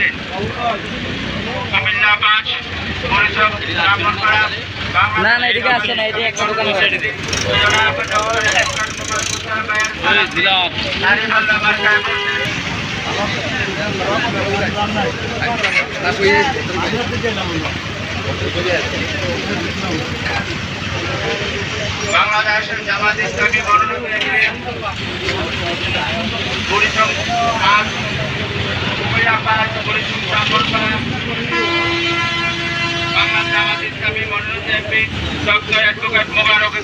দিন কুমিল্লা পাঁচ পরিষদ ব্রাহ্মণপাড়া না, না, এদিকে আসছে না, এদিকে একটা দোকান আছে। জনাব ডক্টর এসকার কুমার মুস্তাফা ভাইয়ের সালাম দিন। নারীবান্ধা মার্কায় ভোট দিন। বাংলাদেশের জামাত ইসলামী মনোনীত পরিষদ পাঁচ কুমিল্লা পাঁচ পরিষদ ব্রাহ্মণপাড়া বাংলা জামাত ইসলামী মনোনীত MP doctor advocate Mobarak Hossain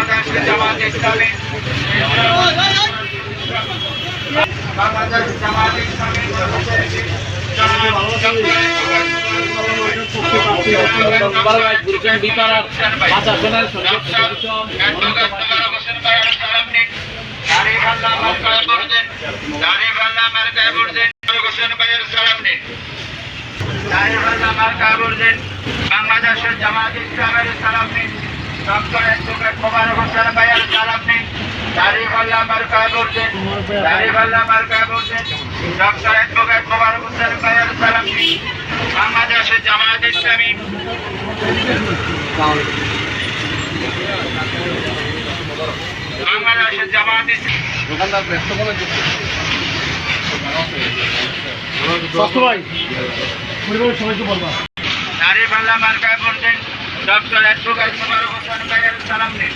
Jamaat Islami Bangladesh Jamaat ইসলামী বাংলাদেশের জামাত ইসলামের সালাম নিন। ডক্টর অ্যাডভোকেট মোবারক হোসেন ভাইয়ের সালাম নিন দাড়িপাল্লা মার্কায় বলছেন দাড়িপাল্লা মার্কায় বলছেন ডক্টর অ্যাডভোকেট মোবারক হোসেন ভাইয়ের সালাম নিন বাংলাদেশের জামাত ইসলামী। বাংলাদেশের জামাত ইসলামী। দাড়িপাল্লা মার্কায় বলছেন ডক্টর অ্যাডভোকেট মোবারক হোসেন ভাইয়ের সালাম নিন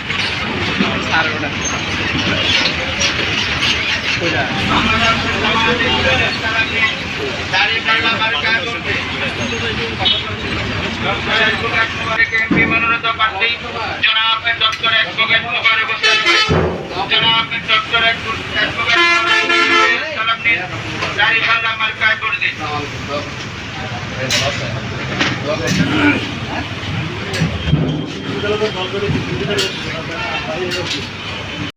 জনাব ডক্টর অ্যাডভোকেট মোবারক হোসেন জনাব ডক্টর অ্যাডভোকেট সালাম নিন দাড়িপাল্লা মার্কায় করে দিন పాల్గొని